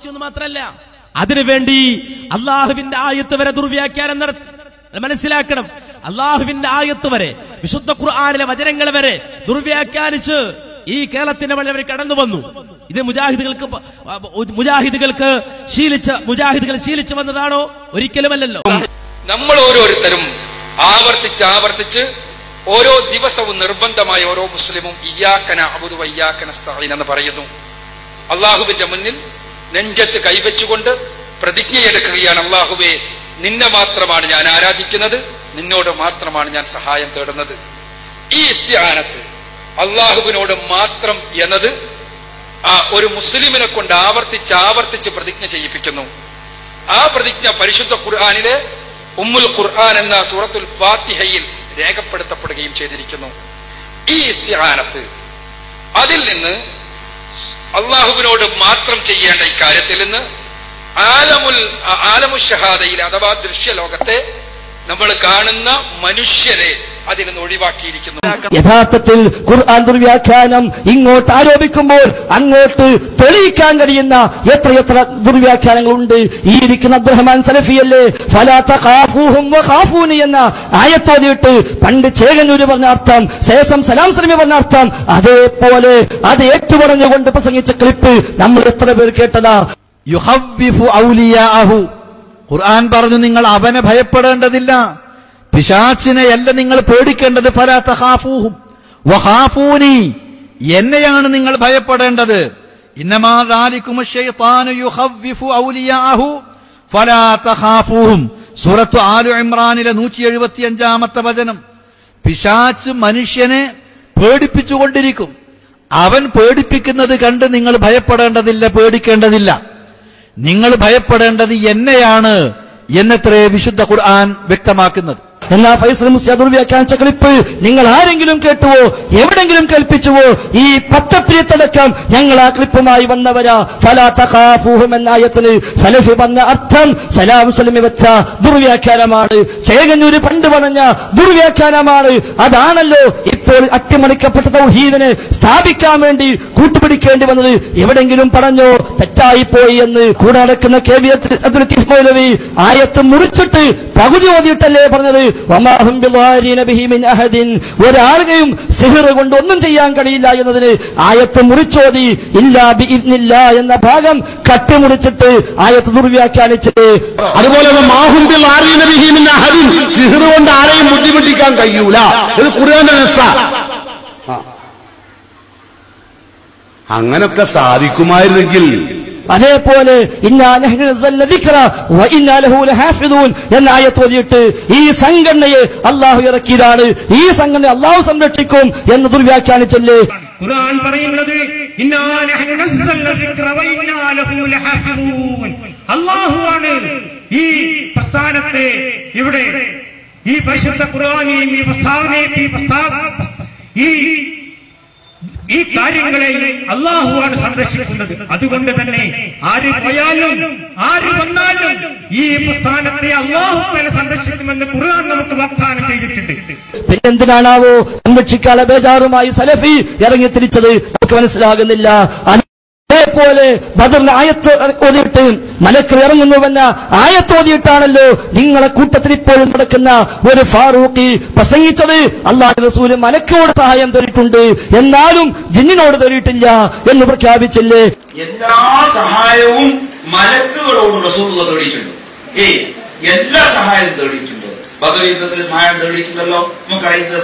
ആവർത്തിച്ചു എന്ന് മാത്രമല്ല അതിനുവേണ്ടി അള്ളാഹുവിന്റെ ആയത്ത് വരെ ദുർവ്യാഖ്യാനം നടത്തി. മനസ്സിലാക്കണം. അള്ളാഹുവിന്റെ ആയത്ത് വരെ വിശുദ്ധ ഖുർആാനിലെ വചനങ്ങൾ വരെ ദുർവ്യാഖ്യാനിച്ച് ഈ കേരളത്തിന്റെ വഴി അവർ കടന്നു വന്നു. ഇത് മുജാഹിദുകൾക്ക് മുജാഹിദുകൾക്ക് ശീലിച്ച മുജാഹിദുകൾ ശീലിച്ചു വന്നതാണോ? ഒരിക്കലുമല്ലല്ലോ. നമ്മൾ ഓരോരുത്തരും ആവർത്തിച്ച് ആവർത്തിച്ച് ഓരോ ദിവസവും നിർബന്ധമായ ഓരോ മുസ്ലിമും ഇയാക്കന അബുദു വയ്യാക്കന എന്ന് പറയുന്നു. അള്ളാഹുവിന്റെ മുന്നിൽ നെഞ്ചത്ത് കൈവച്ചുകൊണ്ട് പ്രതിജ്ഞയെടുക്കുകയാണ് അള്ളാഹുവെ നിന്നെ മാത്രമാണ് ഞാൻ ആരാധിക്കുന്നത് നിന്നോട് മാത്രമാണ് ഞാൻ സഹായം തേടുന്നത്. ഈ ഇസ്തിഹാനത്ത് അള്ളാഹുവിനോട് മാത്രം എന്നത് ആ ഒരു മുസ്ലിമിനെ കൊണ്ട് ആവർത്തിച്ച് ആവർത്തിച്ച് പ്രതിജ്ഞ ചെയ്യിപ്പിക്കുന്നു. ആ പ്രതിജ്ഞ പരിശുദ്ധ ഖുർആാനിലെ ഉമ്മുൽ ഖുർആൻ എന്ന സൂറത്തുൽ ഫാത്തിഹയിൽ രേഖപ്പെടുത്തപ്പെടുകയും ചെയ്തിരിക്കുന്നു. ഈ ഇസ്തിഹാനത്ത് അതിൽ നിന്ന് അള്ളാഹുവിനോട് മാത്രം ചെയ്യേണ്ട ഇക്കാര്യത്തിൽ നിന്ന് ആലമുൽ ആലമു ഷഹാദയിൽ അഥവാ ദൃശ്യലോകത്തെ നമ്മൾ കാണുന്ന മനുഷ്യരെ അതിൽ നിന്ന് ഒഴിവാക്കിയിരിക്കുന്നു. യഥാർത്ഥത്തിൽ ഖുർആൻ ദുർവ്യാഖ്യാനം ഇങ്ങോട്ട് ആരോപിക്കുമ്പോൾ അങ്ങോട്ട് തെളിയിക്കാൻ കഴിയുന്ന എത്ര എത്ര ദുർവ്യാഖ്യാനങ്ങളുണ്ട്. ഈ ഇരിക്കുന്ന അബ്ദുറഹ്മാൻ സലഫിയല്ലേ? ഫലാത്ത കാഫൂഹും എന്ന ആയത്തോതിയിട്ട് പണ്ട് ചേകന്നൂര് പറഞ്ഞ അർത്ഥം ശേഷം സലാം സലമി പറഞ്ഞ അർത്ഥം അതേപോലെ അത് ഏറ്റുപറഞ്ഞുകൊണ്ട് പ്രസംഗിച്ച ക്ലിപ്പ് നമ്മൾ എത്ര പേർ കേട്ടതാ? യുഹവ്വിഫു ഔലിയാഹു ഖുർആൻ പറഞ്ഞു നിങ്ങൾ അവനെ ഭയപ്പെടേണ്ടതില്ല. പിശാച്ചിനെയല്ല നിങ്ങൾ പേടിക്കേണ്ടത്. ഫലാ തഖാഫൂഹും. വഹാഫൂനി എന്നെയാണ് നിങ്ങൾ ഭയപ്പെടേണ്ടത്. സൂറത്തു ആലു ഇമ്രാനിലെ നൂറ്റി എഴുപത്തിയഞ്ചാമത്തെ വചനം. പിശാച്ച് മനുഷ്യനെ പേടിപ്പിച്ചുകൊണ്ടിരിക്കും. അവൻ പേടിപ്പിക്കുന്നത് കണ്ട് നിങ്ങൾ ഭയപ്പെടേണ്ടതില്ല പേടിക്കേണ്ടതില്ല. നിങ്ങൾ ഭയപ്പെടേണ്ടത് എന്നെയാണ് എന്നത്രേ വിശുദ്ധ ഖുർആൻ വ്യക്തമാക്കുന്നത്. എന്നാ ഫൈസൽ മുസ്ലിം ദുർവ്യാഖ്യാനിച്ച ക്ലിപ്പ് നിങ്ങൾ ആരെങ്കിലും കേട്ടുവോ എവിടെങ്കിലും കേൾപ്പിച്ചുവോ ഈ പത്തപ്രിയത്തടക്കം ഞങ്ങൾ ആ ക്ലിപ്പുമായി വന്നവരാ. ഫലാ എന്ന ആയത്തിന് സലഫി വന്ന അർത്ഥം സലാം സലമി വെച്ച ദുർവ്യാഖ്യാനമാണ്. ചേകന്നൂര് പണ്ട് പറഞ്ഞ ദുർവ്യാഖ്യാനമാണ്. അതാണല്ലോ ഇപ്പോൾ അട്ടിമറിക്കപ്പെട്ട തൗഹീദിനെ സ്ഥാപിക്കാൻ വേണ്ടി കൂട്ടുപിടിക്കേണ്ടി വന്നത് എവിടെങ്കിലും പറഞ്ഞോ തെറ്റായിപ്പോയി എന്ന് കൂടെ നടക്കുന്ന കെ വി ആയത്ത് മുറിച്ചിട്ട് പകുതി ഓതിയിട്ടല്ലേ പറഞ്ഞത്? ഒരാളുകയും സിഹിർ കൊണ്ട് ഒന്നും ചെയ്യാൻ കഴിയില്ല എന്നതിന് ആയത്ത് മുറിച്ചോതി. ഇല്ലാ ബിഇദ്നില്ല എന്ന ഭാഗം കട്ടിമുറിച്ചിട്ട് ആയത്ത് ദുർവ്യാഖ്യാനിച്ചത്. അതുപോലെ കൊണ്ട് ആരെയും ബുദ്ധിമുട്ടിക്കാൻ കഴിയൂല. ഇത് ഖുർആന്റെ അങ്ങനൊക്കെ സാധിക്കുമായിരുന്നെങ്കിൽ അതേപോലെ എന്ന ആയത്ത് ഓതിയിട്ട് ഈ സംഘടനയെ അള്ളാഹു ഇറക്കിയതാണ്. ഈ സംഘടന അള്ളാഹു സംരക്ഷിക്കും എന്ന് ദുർവ്യാഖ്യാനിച്ചല്ലേ? ഖുർആൻ പറയുന്നത് അല്ലാഹുവാണ് ഈ പ്രസ്ഥാനത്തെ ഇവിടെ ഈ പരിശുദ്ധ ഖുർആനെയും ഈ പ്രസ്താവനയും ഈ പ്രസ്താവ ഈ ഈ കാര്യങ്ങളെ അള്ളാഹുവാണ് സംരക്ഷിക്കുന്നത്. അതുകൊണ്ട് തന്നെ ആര് പോയാലും ആര് വന്നാലും ഈ പ്രസ്ഥാനത്തെ അള്ളാഹു തന്നെ സംരക്ഷിക്കുമെന്ന് ഖുർആൻ നമുക്ക് വാഗ്ദാനം ചെയ്തിട്ടുണ്ട്. പിന്നെന്തിനാണാവോ സംരക്ഷിക്കാനുള്ള ബേജാറുമായി സലഫി ഇറങ്ങി തിരിച്ചത്? നമുക്ക് മനസ്സിലാകുന്നില്ല. അതേപോലെ ബദറിന് ആയത്ത് ഓതിയിട്ട് മലക്കിൽ ഇറങ്ങുന്നുവെന്ന ആയത്ത് ഓതിയിട്ടാണല്ലോ നിങ്ങളെ കൂട്ടത്തിൽ ഇപ്പോഴും നടക്കുന്ന ഒരു ഫാറൂഖി പ്രസംഗിച്ചത്. അള്ളാഹു റസൂൽ മലക്കോട് സഹായം തേടിയിട്ടുണ്ട്. എന്നാലും ജിന്നിനോട് തേടിയിട്ടില്ല എന്ന് പ്രഖ്യാപിച്ചില്ലേ? എല്ലാ സഹായവും മലക്കുകളോട് തേടിയിട്ടുണ്ട്. ഏ എല്ലാ സഹായവും യുദ്ധത്തിൽ സഹായം തേടിയിട്ടുണ്ടല്ലോ. നമുക്കറിയുന്നത്